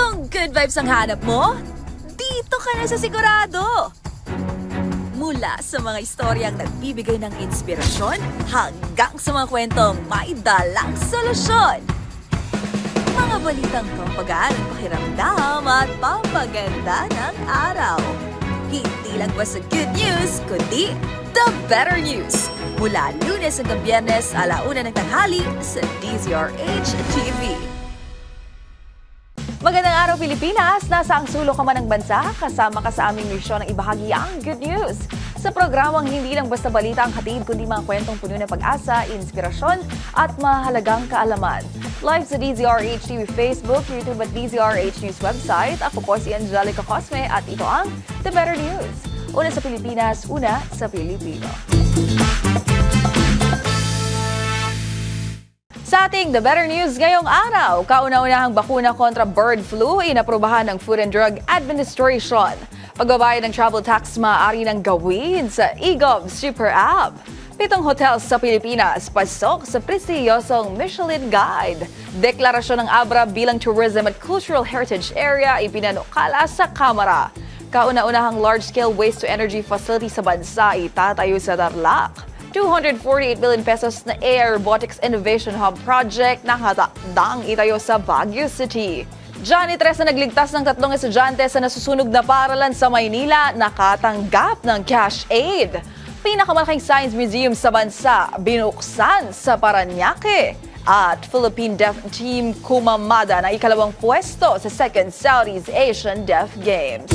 Kung good vibes ang hanap mo, dito ka na sa sigurado. Mula sa mga istoryang nagbibigay ng inspirasyon hanggang sa mga kwentong may dalang solusyon. Mga balitang pampagaan pakiramdam at pampaganda ng araw. Hindi lang basta good news, kundi the better news. Mula lunes hanggang biyernes, alauna ng tanghali sa DZRH TV. Magandang araw Pilipinas! Nasa ang sulok ka man ng bansa, kasama ka sa aming misyon ng ibahagi ang good news. Sa programang hindi lang basta balita ang hatid, kundi mga kwentong puno ng pag-asa, inspirasyon at mahalagang kaalaman. Live sa DZRH TV Facebook, YouTube at DZRH News website, ako po si Angelica Cosme at ito ang The Better News. Una sa Pilipinas, una sa Pilipino. Sa ating The Better News ngayong araw, kauna-unahang bakuna kontra bird flu inaprubahan ng Food and Drug Administration. Pagbabayad ng travel tax maaari ng gawin sa eGov Super App. Pitong hotels sa Pilipinas pasok sa prestiyosong Michelin Guide. Deklarasyon ng Abra bilang Tourism at Cultural Heritage Area ipinanukala sa Kamara. Kauna-unahang large-scale waste-to-energy facility sa bansa itatayo sa Tarlac. 248 billion pesos na Air Robotics Innovation Hub project na hatadang itayo sa Baguio City. Janitress na nagligtas ng tatlong estudyante sa nasusunog na paralan sa Maynila nakatanggap ng cash aid. Pinakamalaking science museum sa bansa binuksan sa Paranaque. At Philippine Deaf Team kumamada ng ikalawang pwesto sa second Southeast Asian Deaf Games.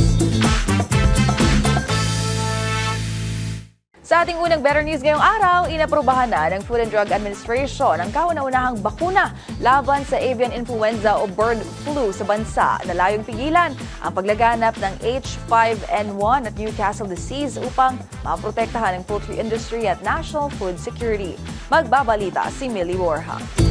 Sa ating unang better news ngayong araw, inaprubahan na ng Food and Drug Administration ang kauna-unahang bakuna laban sa avian influenza o bird flu sa bansa na layong pigilan ang paglaganap ng H5N1 at Newcastle disease upang maprotektahan ang poultry industry at national food security. Magbabalita si Millie Borja.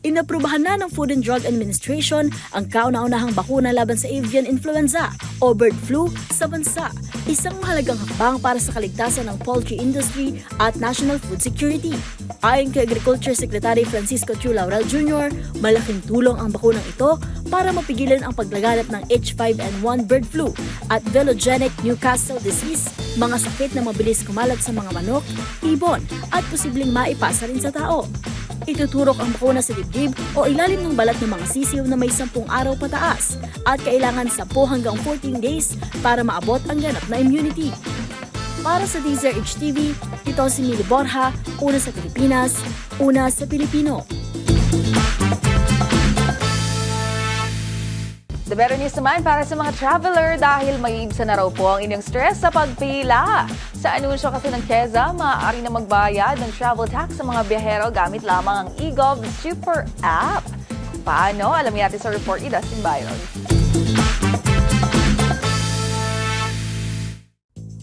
Inaprubahan na ng Food and Drug Administration ang kauna-unahang bakuna laban sa avian influenza o bird flu sa bansa. Isang mahalagang hakbang para sa kaligtasan ng poultry industry at national food security. Ayon kay Agriculture Secretary Francisco Chu Laurel Jr., malaking tulong ang bakunang ito para mapigilan ang paglaganap ng H5N1 bird flu at velogenic Newcastle disease, mga sakit na mabilis kumalat sa mga manok, ibon at posibleng maipasa rin sa tao. Ituturok ang bakuna sa dibdib o ilalim ng balat ng mga sisiw na may 10 araw pataas at kailangan 10 hanggang 14 days para maabot ang ganap na immunity. Para sa DZRH TV, ito si Mili Borja, una sa Pilipinas, una sa Pilipino. The better news naman para sa mga traveler dahil may ibsa na raw po ang inyong stress sa pagpila. Sa anunsyo kasi ng KEZA, maaari na magbayad ng travel tax sa mga biyahero gamit lamang ang eGov Super App. Paano? Alamin natin sa report ni Dustin Byron.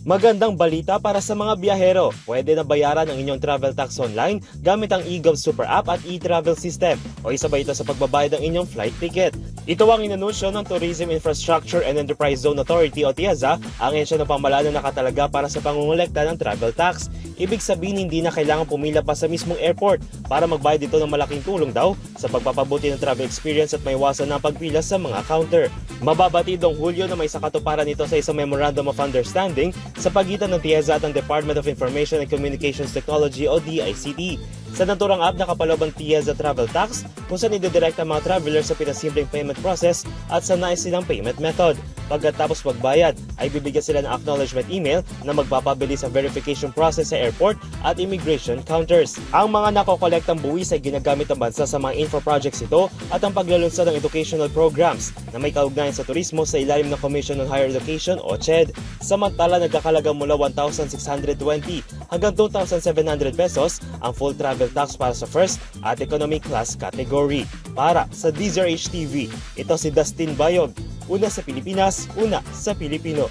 Magandang balita para sa mga biyahero. Pwede na bayaran ang inyong travel tax online gamit ang eGov Super App at e-travel system o isa ba ito sa pagbabayad ng inyong flight ticket. Ito ang inanunsyo ng Tourism Infrastructure and Enterprise Zone Authority o TIAZA, ang ensya ng pamalaan na nakatalaga para sa pangungulekta ng travel tax. Ibig sabihin hindi na kailangan pumila pa sa mismong airport para magbayad ito ng malaking tulong daw sa pagpapabuti ng travel experience at maiwasan ng pagpila sa mga counter. Mababatid ang Hulyo na may sakatuparan nito sa isang Memorandum of Understanding sa pagitan ng TIAZA at ng Department of Information and Communications Technology o DICT. Sa naturang app, nakapaloob ang TIAZA Travel Tax kung saan ididirect ang mga traveler sa pinasimpleng payment process at sa nais silang payment method. Pagkatapos magbayad, ay bibigyan sila ng acknowledgement email na magpapabilis sa verification process sa airport at immigration counters. Ang mga nakokolektang buwis ay ginagamit ng bansa sa mga info projects ito at ang paglulunsad ng educational programs na may kaugnayan sa turismo sa ilalim ng Commission on Higher Education o CHED. Samantala, nagkakalaga mula 1,620 hanggang 2,700 pesos ang full travel tax para sa first at economy class category. Para sa DZRH TV, ito si Dustin Bayog, una sa Pilipinas, una sa Pilipino.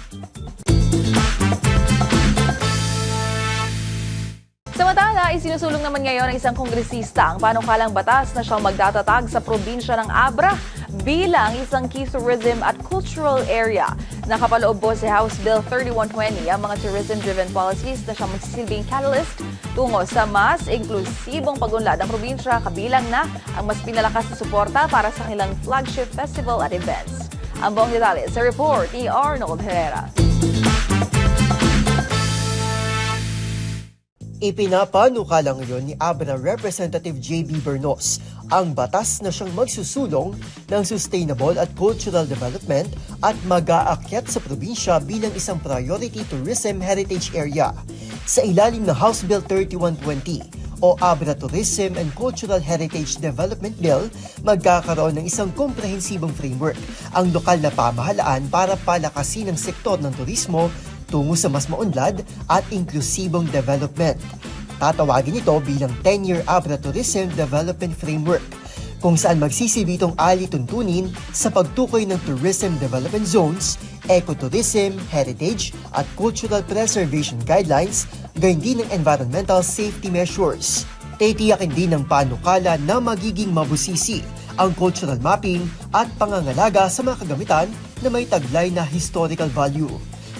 Samantala, isinusulong naman ngayon ng isang kongresista ang panukalang batas na siyang magtatatag sa probinsya ng Abra bilang isang key tourism at cultural area. Nakapaloob po si House Bill 3120 ang mga tourism-driven policies na siyang magsisilbing catalyst tungo sa mas inklusibong pagunlad ng probinsya kabilang na ang mas pinalakas na suporta para sa kanilang flagship festival at events. Ang buong detalye sa report ni Arnold Herrera. Ipinapanukala ngayon ni Abra Representative J.B. Bernos ang batas na siyang magsusulong ng sustainable at cultural development at mag-aakyat sa probinsya bilang isang priority tourism heritage area sa ilalim ng House Bill 3120 o Abra Tourism and Cultural Heritage Development Bill, magkakaroon ng isang komprehensibong framework ang lokal na pamahalaan para palakasin ang sektor ng turismo tungo sa mas maunlad at inklusibong development. Tatawagin ito bilang 10-year Abra Tourism Development Framework kung saan magsisilbi itong alituntunin sa pagtukoy ng tourism development zones, ecotourism, heritage at cultural preservation guidelines, gayon din ng environmental safety measures. Titiyakin din ng panukala na magiging mabusisi ang cultural mapping at pangangalaga sa mga kagamitan na may taglay na historical value.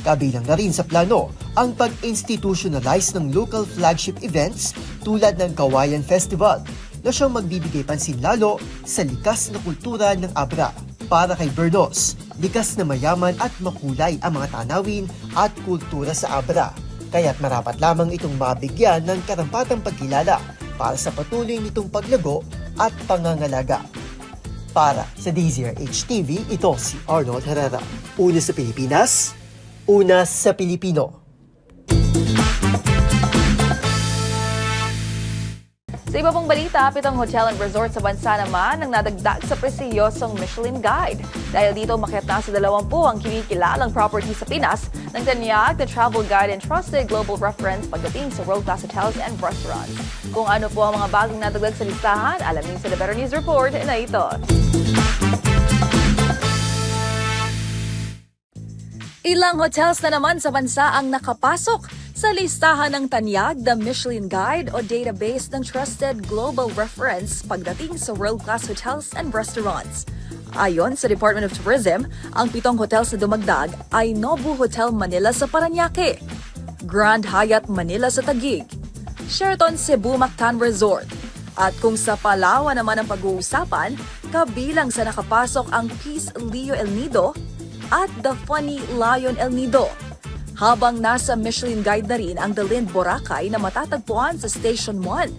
Kabilang na rin sa plano ang pag-institutionalize ng local flagship events tulad ng Kawayan Festival na siyang magbibigay pansin lalo sa likas na kultura ng Abra. Para kay Bernos, likas na mayaman at makulay ang mga tanawin at kultura sa Abra. Kaya't marapat lamang itong mabigyan ng karampatang pagkilala para sa patuloy nitong paglago at pangangalaga. Para sa DZRH TV, ito si Arnold Herrera. Una sa Pilipinas, una sa Pilipino. Sa iba pang balita, pitong hotel and resort sa bansa naman ang nadagdag sa presiyosong Michelin Guide. Dahil dito, makit na sa 20 ang kinikilalang property sa Pinas ng Tanyag, the travel guide and trusted global reference pagdating sa world-class hotels and restaurants. Kung ano po ang mga bagong nadagdag sa listahan, alamin sa The Better News Report na ito. Ilang hotels na naman sa bansa ang nakapasok sa listahan ng Tanyag, the Michelin Guide o database ng trusted global reference pagdating sa world-class hotels and restaurants. Ayon sa Department of Tourism, ang pitong hotels na dumagdag ay Nobu Hotel Manila sa Paranaque, Grand Hyatt Manila sa Taguig, Sheraton Cebu Mactan Resort, at kung sa Palawan naman ang pag-uusapan, kabilang sa nakapasok ang Peace Leo El Nido at The Funny Lion El Nido. Habang nasa Michelin Guide na rin ang The Lind Boracay na matatagpuan sa Station 1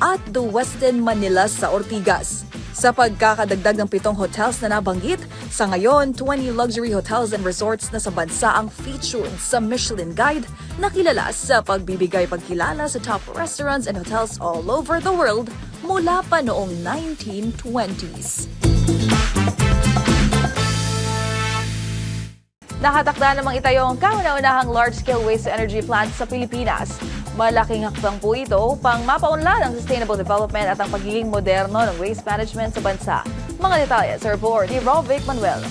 at The Westin Manila sa Ortigas. Sa pagkakadagdag ng pitong hotels na nabanggit, sa ngayon 20 luxury hotels and resorts na sa bansa ang featured sa Michelin Guide na kilala sa pagbibigay pagkilala sa top restaurants and hotels all over the world mula pa noong 1920s. Nakatakda namang itayo ang kauna-unahang large-scale waste-to-energy plant sa Pilipinas. Malaking hakbang po ito upang mapaunlad ang sustainable development at ang pagiging moderno ng waste management sa bansa. Mga detalye sa report ni Rovic Manuel.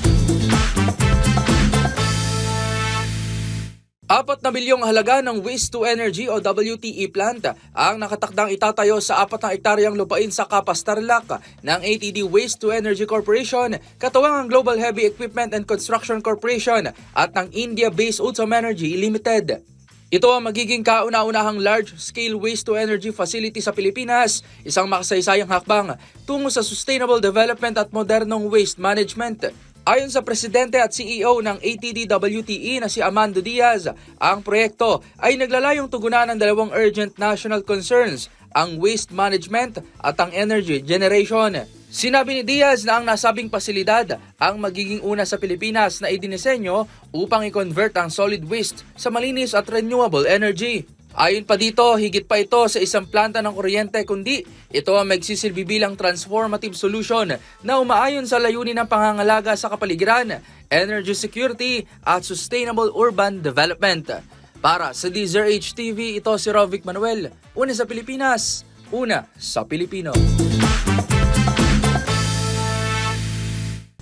Apat na bilyong halaga ng Waste to Energy o WTE plant ang nakatakdang itatayo sa apat na ektaryang lupain sa Kapas Tarlac ng ATD Waste to Energy Corporation, katuwang ang Global Heavy Equipment and Construction Corporation at ng India-based Utsum Energy Limited. Ito ang magiging kauna-unahang large-scale waste-to-energy facility sa Pilipinas, isang makasaysayang hakbang tungo sa sustainable development at modernong waste management. Ayon sa presidente at CEO ng ATD-WTE na si Amando Diaz, ang proyekto ay naglalayong tugunan ng dalawang urgent national concerns, ang waste management at ang energy generation. Sinabi ni Diaz na ang nasabing pasilidad ang magiging una sa Pilipinas na idinisenyo upang i-convert ang solid waste sa malinis at renewable energy. Ayon pa dito, higit pa ito sa isang planta ng kuryente kundi ito ang magsisilbi bilang transformative solution na umaayon sa layunin ng pangangalaga sa kapaligiran, energy security at sustainable urban development. Para sa DZRH TV, ito si Rovic Manuel, una sa Pilipinas, una sa Pilipino.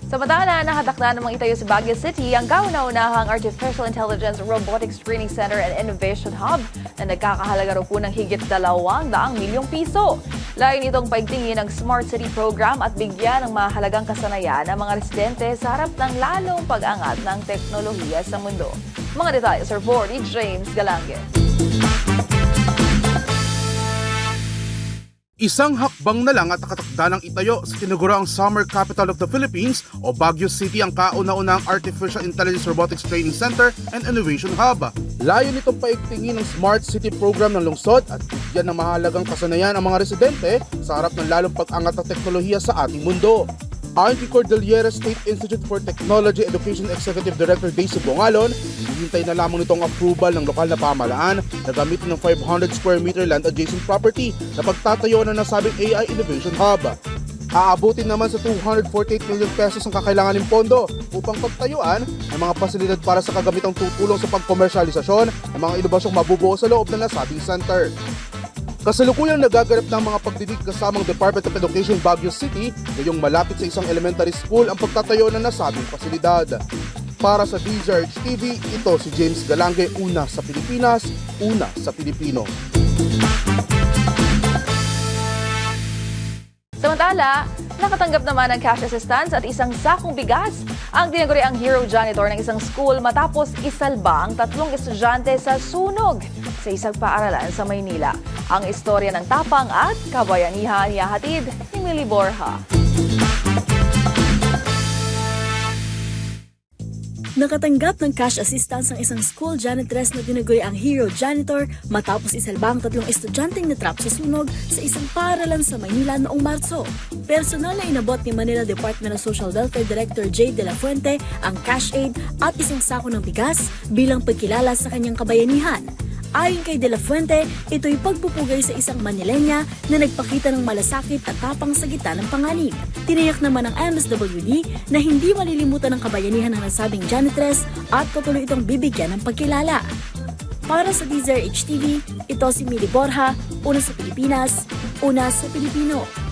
Samantala, nakatakda namang itayo sa Baguio City ang kauna-unahang Artificial Intelligence Robotics Training Center and Innovation Hub na nagkakahalaga raw po ng higit 200 milyong piso. Layon itong paigtingin ng Smart City Program at bigyan ng mahalagang kasanayan ang mga residente sa harap ng lalong pag-angat ng teknolohiya sa mundo. Mga detalye sa report ni James Galange. Isang hakbang na lang at nakatakda ng itayo sa tinaguraang Summer Capital of the Philippines o Baguio City ang kauna-unahang Artificial Intelligence Robotics Training Center and Innovation Hub. Layo nitong paigtingin ng Smart City Program ng lungsod at bigyan ng mahalagang kasanayan ang mga residente sa harap ng lalong pag-angat ng teknolohiya sa ating mundo. Kay Cordillera State Institute for Technology Education Executive Director Daisy Bongalon, hihintay na lamang nitong approval ng lokal na pamahalaan na gamitin ng 500 square meter land adjacent property na pagtatayo ng nasabing AI Innovation Hub. Aabutin naman sa 248 million pesos ang kakailanganing pondo upang pagtayuan ng mga pasilidad para sa kagamitang tutulong sa pagkomersyalisasyon ng mga inobasyong mabubuo sa loob ng nasabing center. Kasalukuyang nagaganap ng mga pagdidig kasamang Department of Education Baguio City ngayong malapit sa isang elementary school ang pagtatayo ng nasabing pasilidad. Para sa DZRH TV, ito si James Galange, una sa Pilipinas, una sa Pilipino. Samantala, nakatanggap naman ng cash assistance at isang sakong bigas ang tinaguri ang hero janitor ng isang school matapos isalba ang tatlong estudyante sa sunog sa isang paaralan sa Maynila. Ang istorya ng tapang at kabayanihan ihahatid ni Millie Borja. Nakatanggap ng cash assistance ang isang school janitress na tinaguri ang hero janitor matapos isalba ang tatlong estudyanteng natrap sa sunog sa isang paaralan sa Maynila noong Marso. Personal na inabot ni Manila Department of Social Welfare Director J. De La Fuente ang cash aid at isang sako ng bigas bilang pagkilala sa kanyang kabayanihan. Ayon kay De La Fuente, ito'y pagpupugay sa isang Manilenya na nagpakita ng malasakit at tapang sa gitna ng panganib. Tiniyak naman ng MSWD na hindi malilimutan ng kabayanihan ng nasabing janitress at patuloy itong bibigyan ng pagkilala. Para sa DZRH TV, ito si Mili Borja, una sa Pilipinas, una sa Pilipino.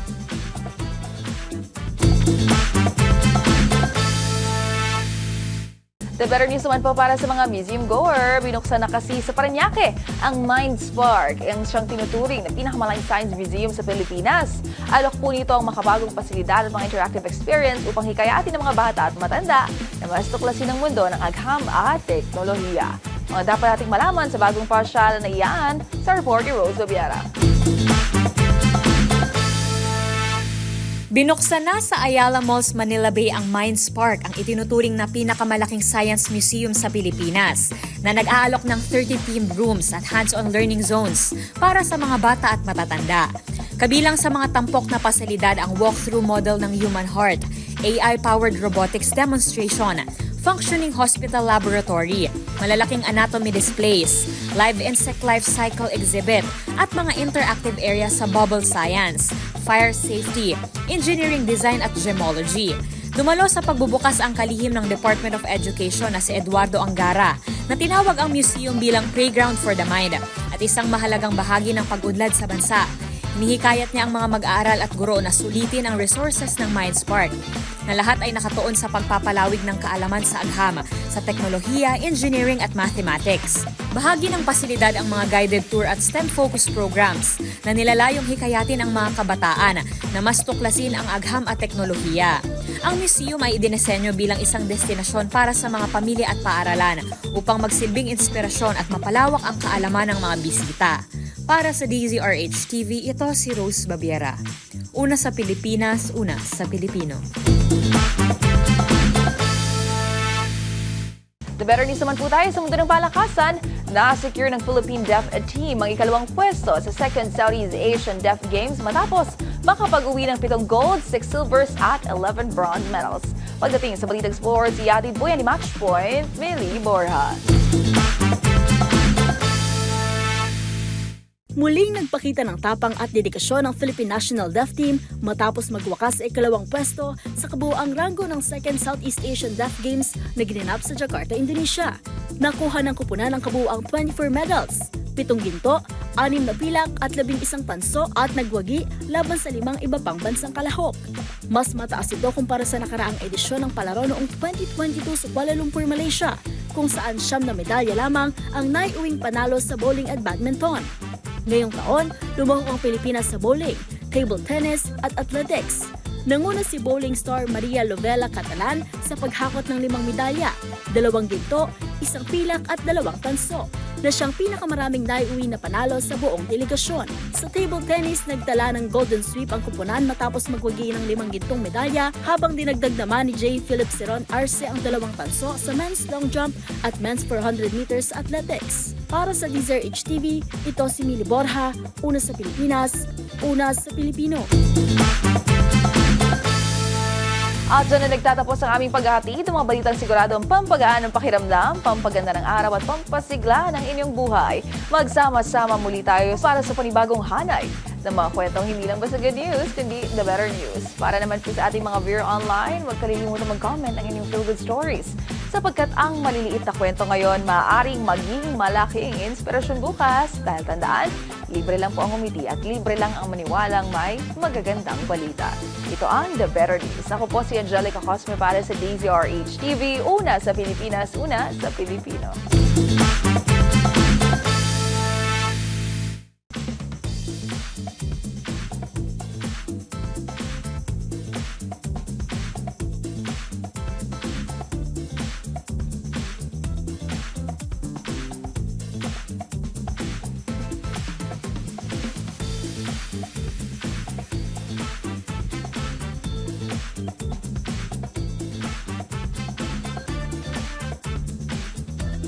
The better news naman po para sa mga museum goer. Binuksan na kasi sa Paranaque ang Mind Spark, ang siyang tinuturing na pinakamalaking science museum sa Pilipinas. Alok po nito ang makabagong pasilidad at mga interactive experience upang hikayatin ng mga bata at matanda na mas tuklasin ang mundo ng agham at teknolohiya. Mga dapat nating malaman sa bagong pasyal na iyan sa report ni Rose Babiera. Binuksan na sa Ayala Malls Manila Bay ang Mind Spark, ang itinuturing na pinakamalaking science museum sa Pilipinas, na nag-aalok ng 30 themed rooms at hands-on learning zones para sa mga bata at matatanda. Kabilang sa mga tampok na pasilidad ang walkthrough model ng human heart, AI-powered robotics demonstration, functioning hospital laboratory, malalaking anatomy displays, live insect life cycle exhibit, at mga interactive areas sa bubble science, fire safety, engineering design at gemology. Dumalo sa pagbubukas ang kalihim ng Department of Education na si Eduardo Angara na tinawag ang museum bilang playground for the mind at isang mahalagang bahagi ng pag-unlad sa bansa. Hinihikayat niya ang mga mag-aaral at guro na sulitin ang resources ng MindSpark na lahat ay nakatuon sa pagpapalawig ng kaalaman sa agham, sa teknolohiya, engineering at mathematics. Bahagi ng pasilidad ang mga guided tour at STEM-focused programs na nilalayong hikayatin ang mga kabataan na mas tuklasin ang agham at teknolohiya. Ang museum ay idinesenyo bilang isang destinasyon para sa mga pamilya at paaralan upang magsilbing inspirasyon at mapalawak ang kaalaman ng mga bisita. Para sa DZRH TV, ito si Rose Babiera. Una sa Pilipinas, una sa Pilipino. The better news naman po tayo sa mundo ng palakasan. Na-secure ng Philippine Deaf Team ang ikalawang pwesto sa Second Southeast Asian Deaf Games matapos makapag-uwi ng pitong gold, 6 silvers at 11 bronze medals. Pagdating sa Balitang Sports, iatid po yan ni Matchpoint, Millie Borja. Muling nagpakita ng tapang at dedikasyon ng Philippine National Deaf Team matapos magwakas sa ikalawang pwesto sa kabuoang ranggo ng Second Southeast Asian Deaf Games na ginanap sa Jakarta, Indonesia. Nakuha ng kupunan ang kabuoang 24 medals, pitong ginto, anim na pilak at labing isang tanso at nagwagi laban sa limang iba pang bansang kalahok. Mas mataas ito kumpara sa nakaraang edisyon ng palaro noong 2022 sa Kuala Lumpur, Malaysia, kung saan siyam na medalya lamang ang naiuwing panalo sa bowling at badminton. Ngayong taon, lumahok ang Pilipinas sa bowling, table tennis at athletics. Nanguna si bowling star Maria Lovella Catalan sa paghakot ng limang medalya, dalawang ginto, isang pilak at dalawang tanso. na siyang pinakamaraming naiuwi na panalo sa buong delegasyon. Sa table tennis, nagtala ng golden sweep ang kupunan matapos magwagi ng limang gintong medalya habang dinagdag naman ni J. Philip Seron Arce ang dalawang tanso sa men's long jump at men's 400 meters athletics. Para sa Deezer HTV, ito si Mili Borja, una sa Pilipinas, una sa Pilipino. At dyan na nagtatapos ang aming paghahatid ng mga balitang sigurado ang pampagaan ng pakiramdam, pampaganda ng araw at pampasigla ng inyong buhay. Magsama-sama muli tayo para sa panibagong hanay ng mga kwentong hindi lang basta good news, kundi the better news. Para naman po sa ating mga viewer online, huwag kalilimutan mag-comment ng inyong feel-good stories. Sapagkat ang maliliit na kwento ngayon maaaring maging malaking inspirasyon bukas. Dahil tandaan, libre lang po ang umiti at libre lang ang maniwalang may magagandang balita. Ito ang The Better News. Ako po si Angelica Cosme para sa DZRH TV. Una sa Pilipinas, una sa Pilipino.